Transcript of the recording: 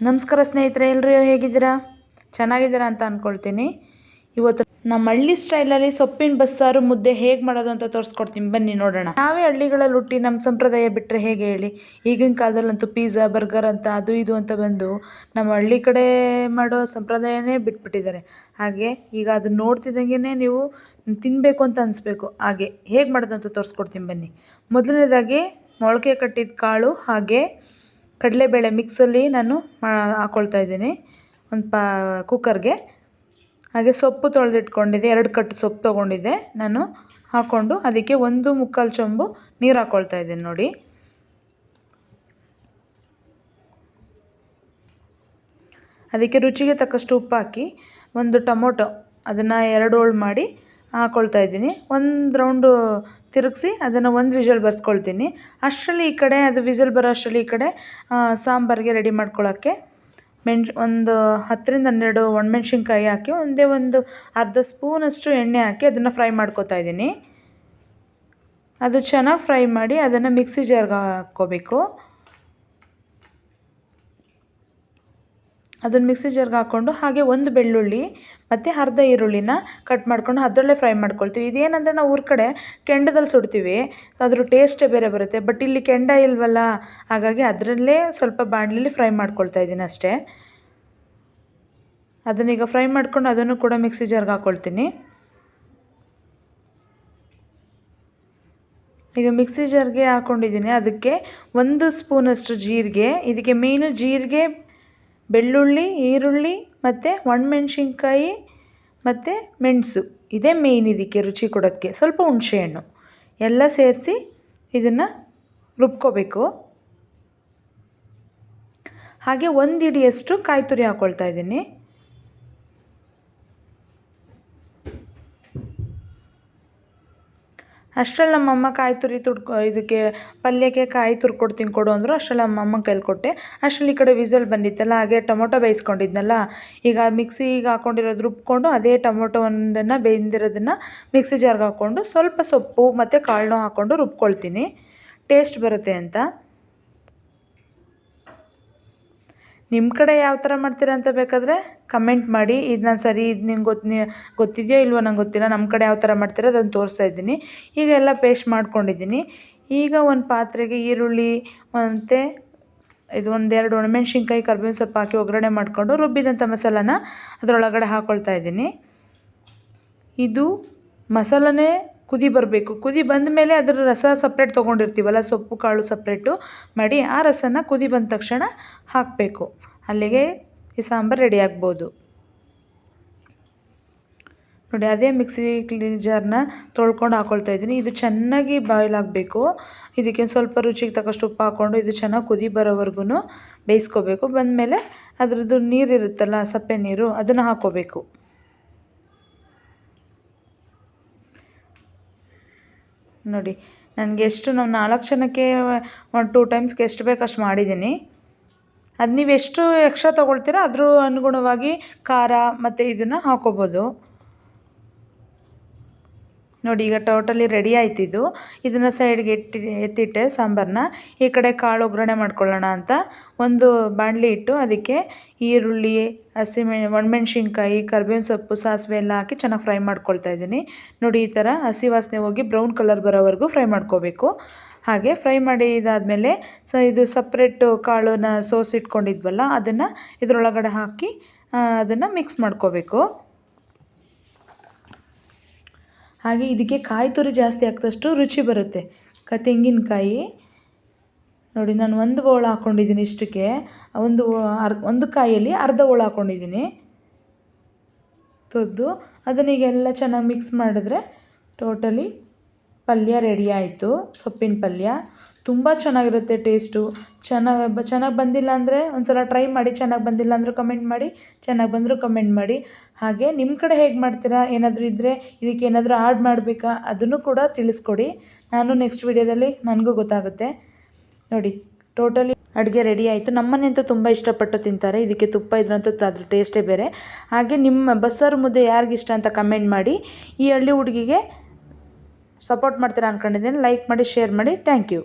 ನಮಸ್ಕಾರ ಸ್ನೇಹಿತರೆ ಎಲ್ಲರೂ ಹೇಗಿದ್ದೀರಾ? ಚೆನ್ನಾಗಿದ್ದೀರಾ ಅಂತ ಅಂದ್ಕೊಳ್ತೀನಿ ಇವತ್ತು ನಮ್ಮ ಹಳ್ಳಿ ಸ್ಟೈಲಲ್ಲಿ ಸೊಪ್ಪಿನ ಬಸ್ಸಾರು ಮುದ್ದೆ ಹೇಗೆ ಮಾಡೋದು ಅಂತ ತೋರಿಸ್ಕೊಡ್ತೀನಿ. ಬನ್ನಿ ನೋಡೋಣ. ನಾವೇ ಹಳ್ಳಿಗಳಲ್ಲಿ ಹುಟ್ಟಿ ನಮ್ಮ ಸಂಪ್ರದಾಯ ಬಿಟ್ಟರೆ ಹೇಗೆ ಹೇಳಿ? ಈಗಿನ ಕಾಲದಲ್ಲಂತೂ ಪಿಜ್ಜಾ ಬರ್ಗರ್ ಅಂತ ಅದು ಇದು ಅಂತ ಬಂದು ನಮ್ಮ ಹಳ್ಳಿ ಕಡೆ ಮಾಡೋ ಸಂಪ್ರದಾಯನೇ ಬಿಟ್ಬಿಟ್ಟಿದ್ದಾರೆ. ಹಾಗೆ ಈಗ ಅದನ್ನ ನೋಡ್ತಿದ್ದಂಗೆ ನೀವು ತಿನ್ನಬೇಕು ಅಂತ ಅನಿಸ್ಬೇಕು. ಹಾಗೆ ಹೇಗೆ ಮಾಡೋದು ಅಂತ ತೋರಿಸ್ಕೊಡ್ತೀನಿ ಬನ್ನಿ. ಮೊದಲನೇದಾಗಿ ಮೊಳಕೆ ಕಟ್ಟಿದ ಕಾಳು ಹಾಗೆ ಕಡಲೆಬೇಳೆ ಮಿಕ್ಸಲ್ಲಿ ನಾನು ಹಾಕ್ಕೊಳ್ತಾ ಇದ್ದೀನಿ. ಒಂದು ಪಾ ಕುಕ್ಕರ್ಗೆ ಹಾಗೆ ಸೊಪ್ಪು ತೊಳೆದಿಟ್ಕೊಂಡಿದ್ದೆ ಎರಡು ಕಟ್ಟು ಸೊಪ್ಪು ತೊಗೊಂಡಿದ್ದೆ. ನಾನು ಹಾಕ್ಕೊಂಡು ಅದಕ್ಕೆ ಒಂದು ಮುಕ್ಕಾಲು ಚೊಂಬು ನೀರು ಹಾಕ್ಕೊಳ್ತಾ ಇದ್ದೀನಿ ನೋಡಿ. ಅದಕ್ಕೆ ರುಚಿಗೆ ತಕ್ಕಷ್ಟು ಉಪ್ಪು ಹಾಕಿ ಒಂದು ಟೊಮೊಟೊ, ಅದನ್ನು ಎರಡು ಹೋಳು ಮಾಡಿ ಹಾಕ್ಕೊಳ್ತಾ ಇದ್ದೀನಿ. ಒಂದು ರೌಂಡು ತಿರುಗಿಸಿ ಅದನ್ನು ಒಂದು ವಿಜಲ್ ಬರ್ಸ್ಕೊಳ್ತೀನಿ. ಅಷ್ಟರಲ್ಲಿ ಈ ಕಡೆ, ಅದು ವಿಜಲ್ ಬರೋ ಅಷ್ಟರಲ್ಲಿ ಈ ಕಡೆ ಸಾಂಬಾರಿಗೆ ರೆಡಿ ಮಾಡ್ಕೊಳ್ಳೋಕ್ಕೆ ಮೆಣ್, ಒಂದು ಹತ್ತರಿಂದ ಹನ್ನೆರಡು ಒಣಮೆಣ್ಸಿನ್ಕಾಯಿ ಹಾಕಿ ಒಂದೇ ಒಂದು ಅರ್ಧ ಸ್ಪೂನಷ್ಟು ಎಣ್ಣೆ ಹಾಕಿ ಅದನ್ನು ಫ್ರೈ ಮಾಡ್ಕೊತಾ ಇದ್ದೀನಿ. ಅದು ಚೆನ್ನಾಗಿ ಫ್ರೈ ಮಾಡಿ ಅದನ್ನು ಮಿಕ್ಸಿ ಜಾರ್ಗೆ ಹಾಕ್ಕೋಬೇಕು. ಅದನ್ನು ಮಿಕ್ಸಿ ಜರ್ಗೆ ಹಾಕ್ಕೊಂಡು ಹಾಗೆ ಒಂದು ಬೆಳ್ಳುಳ್ಳಿ ಮತ್ತು ಅರ್ಧ ಈರುಳ್ಳಿನ ಕಟ್ ಮಾಡ್ಕೊಂಡು ಅದರಲ್ಲೇ ಫ್ರೈ ಮಾಡ್ಕೊಳ್ತೀವಿ. ಇದೇನಂದರೆ ನಾವು ಊರ ಕಡೆ ಕೆಂಡದಲ್ಲಿ ಸುಡ್ತೀವಿ. ಅದ್ರ ಟೇಸ್ಟೇ ಬೇರೆ ಬರುತ್ತೆ. ಬಟ್ ಇಲ್ಲಿ ಕೆಂಡ ಇಲ್ವಲ್ಲ, ಹಾಗಾಗಿ ಅದರಲ್ಲೇ ಸ್ವಲ್ಪ ಬಾಣಲಿಲಿ ಫ್ರೈ ಮಾಡ್ಕೊಳ್ತಾ ಇದ್ದೀನಿ ಅಷ್ಟೇ. ಅದನ್ನೀಗ ಫ್ರೈ ಮಾಡ್ಕೊಂಡು ಅದನ್ನು ಕೂಡ ಮಿಕ್ಸಿ ಜರ್ಗೆ ಹಾಕ್ಕೊಳ್ತೀನಿ ಈಗ ಮಿಕ್ಸಿ ಜರ್ಗೆ ಹಾಕ್ಕೊಂಡಿದ್ದೀನಿ ಅದಕ್ಕೆ ಒಂದು ಸ್ಪೂನಷ್ಟು ಜೀರಿಗೆ, ಇದಕ್ಕೆ ಮೇಯ್ನು ಜೀರಿಗೆ ಬೆಳ್ಳುಳ್ಳಿ, ಈರುಳ್ಳಿ ಮತ್ತು ಒಣಮೆಣ್ಸಿನ್ಕಾಯಿ ಮತ್ತು ಮೆಣಸು. ಇದೇ ಮೇಯ್ನ್ ಇದಕ್ಕೆ ರುಚಿ ಕೊಡೋಕ್ಕೆ ಸ್ವಲ್ಪ ಹುಣಸೆಹಣ್ಣು ಎಲ್ಲ ಸೇರಿಸಿ ಇದನ್ನು ರುಬ್ಕೋಬೇಕು. ಹಾಗೆ ಒಂದು ಹಿಡಿಯಷ್ಟು ಕಾಯಿ ತುರಿ ಹಾಕ್ಕೊಳ್ತಾ ಇದ್ದೀನಿ. ಅಷ್ಟರಲ್ಲಿ ನಮ್ಮಮ್ಮ ಕಾಯಿ ತುರಿ ತುರ್ಕೊ ಇದಕ್ಕೆ ಪಲ್ಯಕ್ಕೆ ಕಾಯಿ ತುರ್ಕೊಡ್ತೀನಿ ಕೊಡು ಅಂದರು ಅಷ್ಟರಲ್ಲಿ ನಮ್ಮಮ್ಮ ಕೈಲಿ ಕೊಟ್ಟೆ. ಅಷ್ಟರಲ್ಲಿ ಈ ಕಡೆ ವಿಸಲ್ ಬಂದಿತ್ತಲ್ಲ, ಹಾಗೆ ಟೊಮೊಟೊ ಬೇಯಿಸ್ಕೊಂಡಿದ್ನಲ್ಲ, ಈಗ ಮಿಕ್ಸಿಗೆ ಹಾಕ್ಕೊಂಡಿರೋದು ರುಬ್ಕೊಂಡು ಅದೇ ಟೊಮೊಟೊ ಒಂದನ್ನು ಬೇಯ್ದಿರೋದನ್ನು ಮಿಕ್ಸಿ ಜಾರ್ಗೆ ಹಾಕ್ಕೊಂಡು ಸ್ವಲ್ಪ ಸೊಪ್ಪು ಮತ್ತು ಕಾಳನ್ನೂ ಹಾಕ್ಕೊಂಡು ರುಬ್ಕೊಳ್ತೀನಿ. ಟೇಸ್ಟ್ ಬರುತ್ತೆ ಅಂತ. ನಿಮ್ಮ ಕಡೆ ಯಾವ ಥರ ಮಾಡ್ತೀರಾ ಅಂತ ಬೇಕಾದರೆ ಕಮೆಂಟ್ ಮಾಡಿ. ಇದು ನಾನು ಸರಿ, ಇದು ನಿಂಗೆ ಗೊತ್ತು ಗೊತ್ತಿದೆಯೋ ಇಲ್ವೋ ನಂಗೆ ಗೊತ್ತಿಲ್ಲ. ನಮ್ಮ ಕಡೆ ಯಾವ ಥರ ಮಾಡ್ತೀರೋ ಅದನ್ನು ತೋರಿಸ್ತಾ ಇದ್ದೀನಿ. ಈಗ ಎಲ್ಲ ಪೇಸ್ಟ್ ಮಾಡ್ಕೊಂಡಿದ್ದೀನಿ. ಈಗ ಒಂದು ಪಾತ್ರೆಗೆ ಈರುಳ್ಳಿ, ಮತ್ತು ಇದು ಒಂದೆರಡು ಒಣಮೆಣ್ಸಿನ್ಕಾಯಿ, ಕರ್ಬೇವಿನ ಸೊಪ್ಪು ಹಾಕಿ ಒಗ್ಗರಣೆ ಮಾಡಿಕೊಂಡು ರುಬ್ಬಿದಂಥ ಮಸಾಲಾನ ಅದರೊಳಗಡೆ ಹಾಕ್ಕೊಳ್ತಾ ಇದ್ದೀನಿ. ಇದು ಮಸಾಲನೇ ಕುದಿ ಬರಬೇಕು. ಕುದಿ ಬಂದ ಮೇಲೆ ಅದರ ರಸ ಸಪ್ರೇಟ್ ತೊಗೊಂಡಿರ್ತೀವಲ್ಲ, ಸೊಪ್ಪು, ಕಾಳು ಸಪ್ರೇಟು ಮಾಡಿ ಆ ರಸನ ಕುದಿ ಬಂದ ತಕ್ಷಣ ಹಾಕಬೇಕು. ಅಲ್ಲಿಗೆ ಈ ಸಾಂಬಾರು ರೆಡಿ ಆಗ್ಬೋದು. ನೋಡಿ, ಅದೇ ಮಿಕ್ಸಿ ಕ್ಲೀನ್ ಜಾರ್ನ ತೊಳ್ಕೊಂಡು ಹಾಕೊಳ್ತಾ ಇದ್ದೀನಿ. ಇದು ಚೆನ್ನಾಗಿ ಬಾಯ್ಲ್ ಆಗಬೇಕು. ಇದಕ್ಕೆ ಸ್ವಲ್ಪ ರುಚಿಗೆ ತಕ್ಕಷ್ಟು ಉಪ್ಪು ಹಾಕ್ಕೊಂಡು ಇದು ಚೆನ್ನಾಗಿ ಕುದಿ ಬರೋವರೆಗೂ ಬೇಯಿಸ್ಕೋಬೇಕು. ಬಂದಮೇಲೆ ಅದರದ್ದು ನೀರು ಇರುತ್ತಲ್ಲ, ಸಪ್ಪೆ ನೀರು, ಅದನ್ನು ಹಾಕ್ಕೋಬೇಕು ನೋಡಿ, ನನಗೆ ಎಷ್ಟು ನಾವು ನಾಲ್ಕು ಜನಕ್ಕೆ ಟೂ ಟೈಮ್ಸ್ಗೆ ಎಷ್ಟು ಬೇಕು ಅಷ್ಟು ಮಾಡಿದ್ದೀನಿ ಅದು ನೀವು ಎಷ್ಟು ಎಕ್ಸ್ಟ್ರಾ ತೊಗೊಳ್ತೀರ, ಅದ್ರ ಅನುಗುಣವಾಗಿ ಖಾರ ಮತ್ತು ಇದನ್ನು ಹಾಕ್ಕೋಬೋದು ನೋಡಿ, ಈಗ ಟೋಟಲಿ ರೆಡಿ ಆಯ್ತಿದ್ದು ಇದನ್ನು ಸೈಡ್ಗೆ ಎತ್ತಿ, ಎತ್ತಿಟ್ಟೆ ಸಾಂಬಾರನ್ನ ಈ ಕಡೆ ಕಾಳು ಒಗ್ಗರಣೆ ಮಾಡ್ಕೊಳ್ಳೋಣ ಅಂತ ಒಂದು ಬಾಣಲಿ ಇಟ್ಟು ಅದಕ್ಕೆ ಈರುಳ್ಳಿ ಹಸಿಮೆ ಒಣಮೆಣ್ಸಿನ್ಕಾಯಿ, ಕರ್ಬೇವಿನ ಸೊಪ್ಪು, ಸಾಸಿವೆ ಎಲ್ಲ ಹಾಕಿ ಚೆನ್ನಾಗಿ ಫ್ರೈ ಮಾಡ್ಕೊಳ್ತಾ ಇದ್ದೀನಿ. ನೋಡಿ, ಈ ಥರ ಹಸಿ ವಾಸನೆ ಹೋಗಿ ಬ್ರೌನ್ ಕಲರ್ ಬರೋವರೆಗೂ ಫ್ರೈ ಮಾಡ್ಕೋಬೇಕು. ಹಾಗೆ ಫ್ರೈ ಮಾಡಿ ಇದಾದಮೇಲೆ ಸ, ಇದು ಸಪ್ರೇಟು ಕಾಳನ್ನ ಸೋಸಿಟ್ಕೊಂಡಿದ್ವಲ್ಲ, ಅದನ್ನು ಇದರೊಳಗಡೆ ಹಾಕಿ ಅದನ್ನು ಮಿಕ್ಸ್ ಮಾಡ್ಕೋಬೇಕು. ಹಾಗೆ ಇದಕ್ಕೆ ಕಾಯಿ ತುರಿ ಜಾಸ್ತಿ ಹಾಕಿದಷ್ಟು ರುಚಿ ಬರುತ್ತೆ. ಕ, ತೆಂಗಿನಕಾಯಿ. ನೋಡಿ, ನಾನು ಒಂದು ಹೋಳು ಹಾಕ್ಕೊಂಡಿದ್ದೀನಿ ಇಷ್ಟಕ್ಕೆ. ಒಂದು ಅರ್, ಒಂದು ಕಾಯಲ್ಲಿ ಅರ್ಧ ಹೋಳು ಹಾಕ್ಕೊಂಡಿದ್ದೀನಿ ತೊದ್ದು ಅದನ್ನೀಗೆಲ್ಲ ಚೆನ್ನಾಗಿ ಮಿಕ್ಸ್ ಮಾಡಿದ್ರೆ ಟೋಟಲಿ ಪಲ್ಯ ರೆಡಿ ಆಯಿತು, ಸೊಪ್ಪಿನ ಪಲ್ಯ. ತುಂಬ ಚೆನ್ನಾಗಿರುತ್ತೆ ಟೇಸ್ಟು ಚೆನ್ನಾಗಿ ಚೆನ್ನಾಗಿ ಬಂದಿಲ್ಲ ಅಂದರೆ ಒಂದು ಸಲ ಟ್ರೈ ಮಾಡಿ ಚೆನ್ನಾಗಿ ಬಂದಿಲ್ಲ ಅಂದರೂ ಕಮೆಂಟ್ ಮಾಡಿ, ಚೆನ್ನಾಗಿ ಬಂದರೂ ಕಮೆಂಟ್ ಮಾಡಿ. ಹಾಗೆ ನಿಮ್ಮ ಕಡೆ ಹೇಗೆ ಮಾಡ್ತೀರಾ? ಏನಾದರೂ ಇದ್ದರೆ ಇದಕ್ಕೆ ಏನಾದರೂ ಆ್ಯಡ್ ಮಾಡಬೇಕಾ? ಅದನ್ನು ಕೂಡ ತಿಳಿಸ್ಕೊಡಿ. ನಾನು ನೆಕ್ಸ್ಟ್ ವೀಡಿಯೋದಲ್ಲಿ ನನಗೂ ಗೊತ್ತಾಗುತ್ತೆ. ನೋಡಿ ಟೋಟಲಿ ಅಡುಗೆ ರೆಡಿ ಆಯಿತು. ನಮ್ಮನೆಯಂತೂ ತುಂಬ ಇಷ್ಟಪಟ್ಟು ತಿಂತಾರೆ. ಇದಕ್ಕೆ ತುಪ್ಪ, ಇದ್ರಂತೂ ಅದ್ರ ಟೇಸ್ಟೇ ಬೇರೆ. ಹಾಗೆ ನಿಮ್ಮ ಬಸ್ಸಾರು ಮುದ್ದೆ ಯಾರಿಗಿಷ್ಟ ಅಂತ ಕಮೆಂಟ್ ಮಾಡಿ. ಈ ಹಳ್ಳಿ ಹುಡುಗಿಗೆ ಸಪೋರ್ಟ್ ಮಾಡ್ತೀರಾ ಅಂದ್ಕೊಂಡಿದ್ದೀನಿ ಲೈಕ್ ಮಾಡಿ ಶೇರ್ ಮಾಡಿ ಥ್ಯಾಂಕ್ ಯು